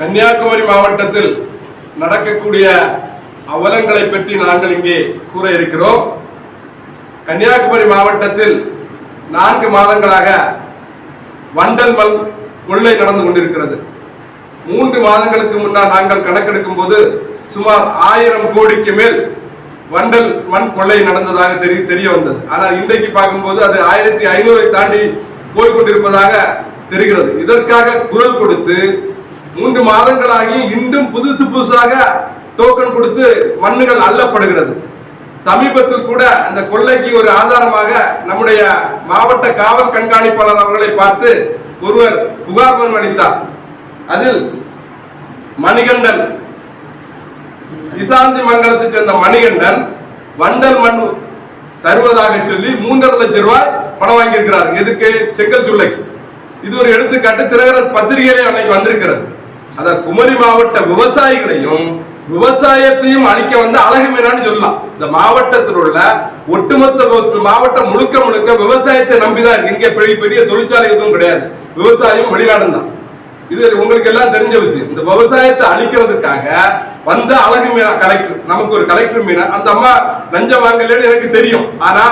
கன்னியாகுமரி மாவட்டத்தில் நடக்கக்கூடிய அவலங்களை பற்றி நாங்கள் இங்கே கூற இருக்கிறோம். கன்னியாகுமரி மாவட்டத்தில் நான்கு மாதங்களாக வண்டல் மண் கொள்ளை நடந்து கொண்டிருக்கிறது. மூன்று மாதங்களுக்கு முன்னால் நாங்கள் கணக்கெடுக்கும் போது சுமார் ஆயிரம் கோடிக்கு மேல் வண்டல் மண் கொள்ளை நடந்ததாக தெரிய தெரிய வந்தது. ஆனால் இன்றைக்கு பார்க்கும்போது அது ஆயிரத்தி ஐநூறை தாண்டி போய்கொண்டிருப்பதாக தெரிகிறது. இதற்காக குரல் கொடுத்து மூன்று மாதங்களாகி இன்றும் புதுசு புதுசாக டோக்கன் கொடுத்து மண்ணுகள் அள்ளப்படுகிறது சமீபத்தில் கூட அந்த கொள்ளைக்கு ஒரு ஆதாரமாக நம்முடைய மாவட்ட காவல் கண்காணிப்பாளர் அவர்களை பார்த்து ஒருவர் புகார் மனு அளித்தார் அதில் மணிகண்டன் இசாந்தி மங்கலத்தை சேர்ந்த மணிகண்டன் வண்டல் மண் தருவதாக சொல்லி மூன்றரை லட்சம் ரூபாய் பணம் வாங்கியிருக்கிறார். எதுக்கு? செங்கல் சுள்ளைக்கு. இது ஒரு எடுத்துக்காட்டு. திரகரன் பத்திரிகையிலே அன்னைக்கு வந்திருக்கிறது. அத குமரி மாவட்ட விவசாயிகளையும் விவசாயத்தையும் அழிக்க வந்து அழகு மீனான்னு சொல்லலாம். இந்த மாவட்டத்தில் உள்ள ஒட்டுமொத்த மாவட்டம் முழுக்க முழுக்க விவசாயத்தை நம்பிதான் இருக்கு. இங்க பெரிய பெரிய தொழிற்சாலை எதுவும் கிடையாது. விவசாயம் வெளிநாடும் தான். இது உங்களுக்கு எல்லாம் தெரிஞ்ச விஷயம். இந்த விவசாயத்தை அழிக்கிறதுக்காக வந்த அழகு மீனா கலெக்டர் நமக்கு ஒரு கலெக்டர் மீனா அந்த அம்மா லஞ்சம் வாங்கலன்னு எனக்கு தெரியும். ஆனா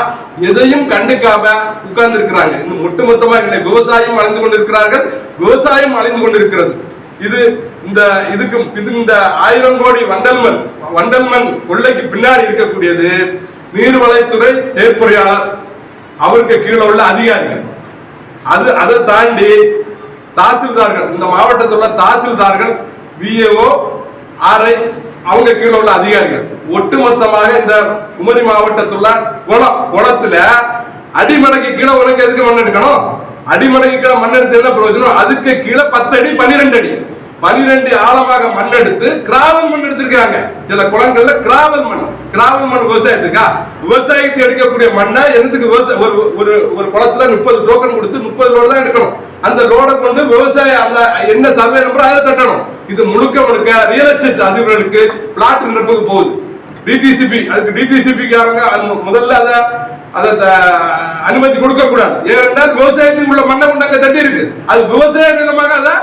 எதையும் கண்டுக்காம உட்கார்ந்து இருக்கிறாங்க இன்னும் ஒட்டுமொத்தமா விவசாயம் அழிந்து கொண்டிருக்கிறார்கள். விவசாயம் அழிந்து கொண்டிருக்கிறது. இது இந்த இதுக்கு இது இந்த ஆயிரம் கோடி வண்டல்மண் வண்டல்மண் கொள்ளைக்கு பின்னாடி இருக்கக்கூடியது நீர்வளத்துறை செயற்பொறியாளர். அவருக்கு கீழே உள்ள அதிகாரிகள். அது அதை தாண்டி தாசில்தார்கள் இந்த மாவட்டத்தில் உள்ள தாசில்தார்கள் விஏஓ ஆர்ஐ அவங்க கீழே உள்ள அதிகாரிகள். ஒட்டுமொத்தமாக இந்த குமரி மாவட்டத்தில் குளம் குளத்துல அடிமலைக்கு கீழே உனக்கு எதுக்கு மண் எடுக்கணும். அடிமலைக்கு கீழே மண் எடுத்து என்ன பிரயோஜனம்? அதுக்கு கீழே பத்து அடி பன்னிரெண்டு அடி. பனிரெண்டு ஆழமாக மண் எடுத்து கிராவல் மண் எடுத்திருக்காங்க சில குளங்கள்ல கிராவல் மண். கிராவல் மண் விவசாயத்துக்கா? விவசாயத்தை எடுக்கக்கூடிய மண்ணை எதுக்கு விவசாய ஒரு ஒரு ஒரு குளத்துல முப்பது டோக்கன் கொடுத்து முப்பது லோடு தான் எடுக்கணும். அந்த லோடை கொண்டு விவசாய அந்த என்ன சர்வே நம்பர் அதை தட்டணும். இது முழுக்க முழுக்க ரியல் எஸ்டேட் அதிபர்களுக்கு பிளாட் நிரப்புக்கு போகுது. டிடிசிபி அதுக்கு டிடிசிபிக்காரங்க அது முதல்ல அதை அதை த- அனுமதி கொடுக்க கூடாது ஏனென்றால் விவசாயத்தில் உள்ள மண்ணை கொண்டு அங்க தட்டி இருக்கு அது விவசாய நிலமாக அதை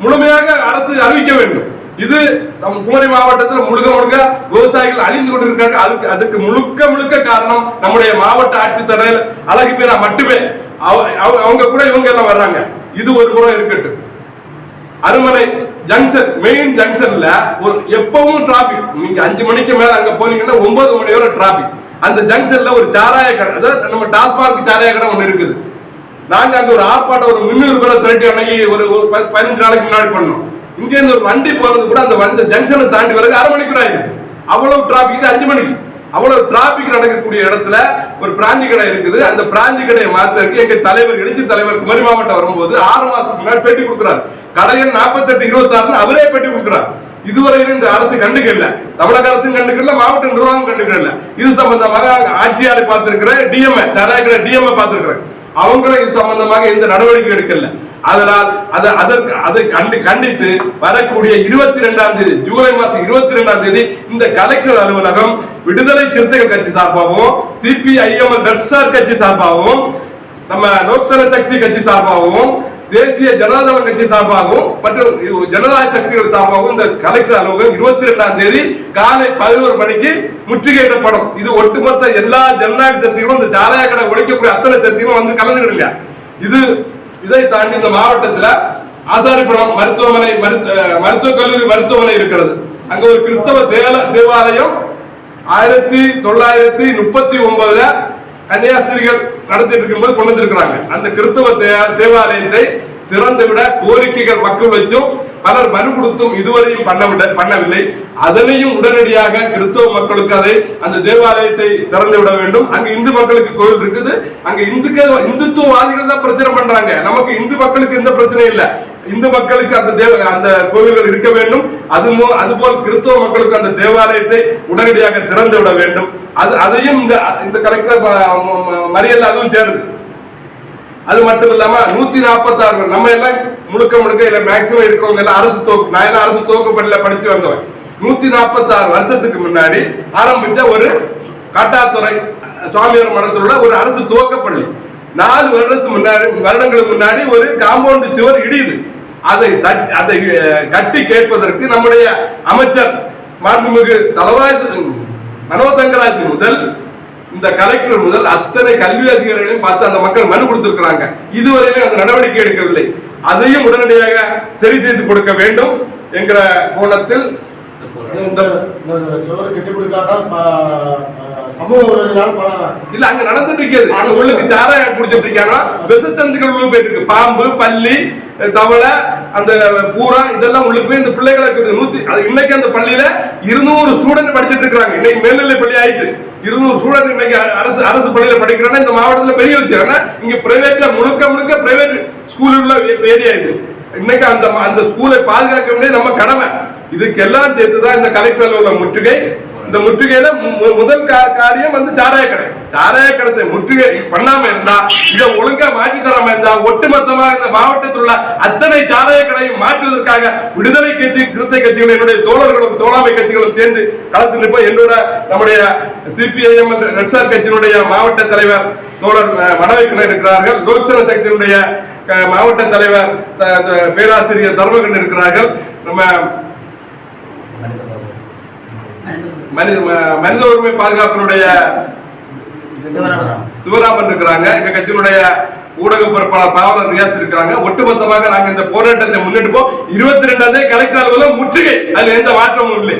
முழுமையாக அரசு அறிவிக்க வேண்டும். இது நம் குமரி மாவட்டத்தில் முழுக்க முழுக்க விவசாயிகள் அழிந்து கொண்டிருக்காங்க அதுக்கு அதுக்கு முழுக்க முழுக்க காரணம் நம்முடைய மாவட்ட ஆட்சித்தலைவர் அழகு பேரா மட்டுமே. அவ- அவங்க கூட இவங்க எல்லாம் வர்றாங்க. இது ஒரு புறம் இருக்கட்டும். அருமனை ஜங்ஷன் மெயின் ஜங்ஷன்ல ஒரு எப்பவும் டிராபிக் நீங்க அஞ்சு மணிக்கு மேல அங்க போனீங்கன்னா ஒன்பது மணி வரை டிராபிக் அந்த ஜங்ஷன்ல ஒரு சாராய கடை அதாவது நம்ம டாஸ்மார்க் சாராய கடை ஒன்று இருக்குது. நாங்க அங்க ஒரு ஆர்ப்பாட்டம் ஒரு முன்னூறு பேரை திரட்டி அன்னைக்கு ஒரு ஒரு ப- பதினஞ்சு நாளைக்கு முன்னாடி பண்ணோம். இங்கேருந்து ஒரு வண்டி போறது கூட அந்த வந்த ஜங்ஷனை தாண்டி வரது அரை மணிக்கு ஆயிடுது. அவ்வளவு டிராபிக் அஞ்சு மணிக்கு. அவ்வளவு டிராபிக் நடக்கக்கூடிய இடத்துல ஒரு பிராந்தி கடை இருக்குது. அந்த பிராந்தி கடையை மாத்தறதுக்கு எங்க தலைவர் எழுச்சி தலைவர் குமரி மாவட்டம் வரும்போது ஆறு மாசத்துக்கு முன்னாடி பேட்டி கொடுக்குறாரு. கடையன் நாற்பத்தெட்டு இருபத்தாறுன்னு அவரே பேட்டி கொடுக்குறாரு. இதுவரையிலும் இந்த அரசு கண்டுக்கல தமிழக அரசும் கண்டுக்கல மாவட்ட நிர்வாகம் கண்டுக்கல இது சம்பந்தமாக ஆட்சியாரை பார்த்திருக்கிற டிஎம்ஏ டிஎம்ஏ பார்த்திருக்கிறேன் அவங்களும் இது சம்பந்தமாக எந்த நடவடிக்கை எடுக்கல. அதனால் அதை அதற்கு அதை கண்டு கண்டித்து வரக்கூடிய இருபத்தி ரெண்டாம் தேதி ஜூலை மாதம் இருபத்தி ரெண்டாம் தேதி இந்த கலெக்டர் அலுவலகம் விடுதலை சிறுத்தைகள் கட்சி சார்பாகவும் சிபிஐஎம் லெப்சார் கட்சி சார்பாகவும் நம்ம லோக்சன சக்தி கட்சி சார்பாகவும் தேசிய ஜனதாதள கட்சி சார்பாகவும் மற்றும் ஜனநாயக சக்திகள் சார்பாகவும் இந்த கலெக்டர் அலுவலகம் இருபத்தி ரெண்டாம் தேதி காலை பதினோரு மணிக்கு முற்றுகையிடப்படும். இது ஒட்டுமொத்த எல்லா ஜனநாயக சக்திகளும் இந்த சாலையா கடை ஒழிக்கக்கூடிய அத்தனை சக்திகளும் வந்து கலந்துக்கிடுங்க இது இதை தாண்டி இந்த மாவட்டத்தில் ஆசாரிபுரம் மருத்துவமனை மருத்துவ மருத்துவக் கல்லூரி மருத்துவமனை இருக்கிறது. அங்க ஒரு கிறிஸ்தவ தேவ தேவாலயம் ஆயிரத்தி தொள்ளாயிரத்தி முப்பத்தி ஒன்பதுல கன்னியாஸ்திரிகள் நடத்திட்டு இருக்கும்போது கொண்டு வந்திருக்கிறாங்க. அந்த கிறிஸ்தவ தே- தேவாலயத்தை திறந்து விட கோரிக்கைகள் மக்கள் வச்சும் பலர் மனு கொடுத்தும் இதுவரையும் பண்ணவிட பண்ணவில்லை. அதனையும் உடனடியாக கிறிஸ்தவ மக்களுக்கு அதை அந்த தேவாலயத்தை திறந்து விட வேண்டும். அங்க இந்து மக்களுக்கு கோவில் இருக்குது. அங்க இந்துக்க இந்துத்துவவாதிகள் தான் பிரச்சனை பண்றாங்க. நமக்கு இந்து மக்களுக்கு எந்த பிரச்சனையும் இல்ல. இந்து மக்களுக்கு அந்த தேவ அந்த கோவில்கள் இருக்க வேண்டும். அது அதுபோல் கிறிஸ்தவ மக்களுக்கு அந்த தேவாலயத்தை உடனடியாக திறந்து விட வேண்டும். அது அதையும் இந்த இந்த கலெக்டர் மறியல் அதுவும் சேருது. அது மட்டும் இல்லாம நூத்தி நாற்பத்தி ஆறு நம்ம எல்லாம் முழுக்க முழுக்க இல்ல மேக்சிமம் இருக்கிறவங்க எல்லாம் அரசு தோக்கு நான் எல்லாம் அரசு தோக்கு பள்ளியில படிச்சு வந்தவன். நூத்தி நாற்பத்தி ஆறு வருஷத்துக்கு முன்னாடி ஆரம்பிச்ச ஒரு காட்டாத்துறை சுவாமியார் மடத்தில் உள்ள ஒரு அரசு துவக்கப்பள்ளி நாலு வருடத்துக்கு முன்னாடி வருடங்களுக்கு முன்னாடி ஒரு காம்பவுண்ட் சுவர் இடியுது. அதை தட்- அதை கட்டி கேட்பதற்கு நம்முடைய அமைச்சர் மாண்புமிகு தலவாஜ் மனோ தங்கராஜ் முதல் இந்த கலெக்டர் முதல் அத்தனை கல்வி அதிகாரிகளையும் பார்த்து அந்த மக்கள் மனு கொடுத்திருக்கிறாங்க. இதுவரையிலும் அந்த நடவடிக்கை எடுக்கவில்லை. அதையும் உடனடியாக சரி செய்து கொடுக்க வேண்டும் என்கிற கோணத்தில் இந்த சமூக பல இல்ல அங்க நடந்துட்டு இருக்குது. அங்க உள்ளுக்கு சாராயம் குடிச்சிட்டு இருக்காங்க உள்ள போயிட்டு இருக்கு. பாம்பு பள்ளி தவளை அந்த பூரா இதெல்லாம் உள்ளுக்கு போய் இந்த பிள்ளைகளுக்கு நூத்தி அது இன்னைக்கு அந்த பள்ளியில இருநூறு ஸ்டூடெண்ட் படிச்சிட்டு இருக்காங்க இன்னைக்கு மேல்நிலை பள்ளி ஆயிட்டு இருநூறு ஸ்டூடெண்ட் இன்னைக்கு அரசு அரசு பள்ளியில படிக்கிறாங்கன்னா இந்த மாவட்டத்துல பெரிய விஷயம் இங்க பிரைவேட்ல முழுக்க முழுக்க பிரைவேட் ஸ்கூல் உள்ள ஏரியா இது. இன்னைக்கு அந்த அந்த ஸ்கூலை பாதுகாக்க வேண்டிய நம்ம கடமை. இதுக்கெல்லாம் சேர்த்துதான் இந்த கலெக்டர் உள்ள முற்றுகை. இந்த முற்றுகையில மு- முதல் காரியம் வந்து சாராய கடை. சாராய கடத்தை முற்றுகை பண்ணாம இருந்தா இதை ஒழுங்கா மாற்றி தராம இருந்தா ஒட்டுமொத்தமாக இந்த மாவட்டத்தில் உள்ள அத்தனை சாராய கடையும் மாற்றுவதற்காக விடுதலை கட்சி சிறுத்தை கட்சிகள் என்னுடைய தோழர்களும் தோழமை கட்சிகளும் சேர்ந்து களத்தில் நிற்ப என்னோட நம்முடைய சிபிஐஎம் ரெட்சார் கட்சியினுடைய மாவட்ட தலைவர் தோழர் அஹ், இருக்கிறார்கள். லோக்சன சக்தியினுடைய மாவட்ட தலைவர் பேராசிரியர் தர்மகன் இருக்கிறார்கள். நம்ம மனித மனித உரிமை பாதுகாப்பினுடைய சிவராமன். இருக்கிறாங்க. எங்க கட்சியினுடைய ஊடக பொறுப்பாளர் பாவலர் ரியாஸ் இருக்கிறாங்க. ஒட்டுமொத்தமாக நாங்க இந்த போராட்டத்தை முன்னெடுப்போம் இருபத்தி ரெண்டாம் தேதி கலெக்டர் அலுவலகம் முற்றுகை. அதுல எந்த மாற்றமும் இல்லை.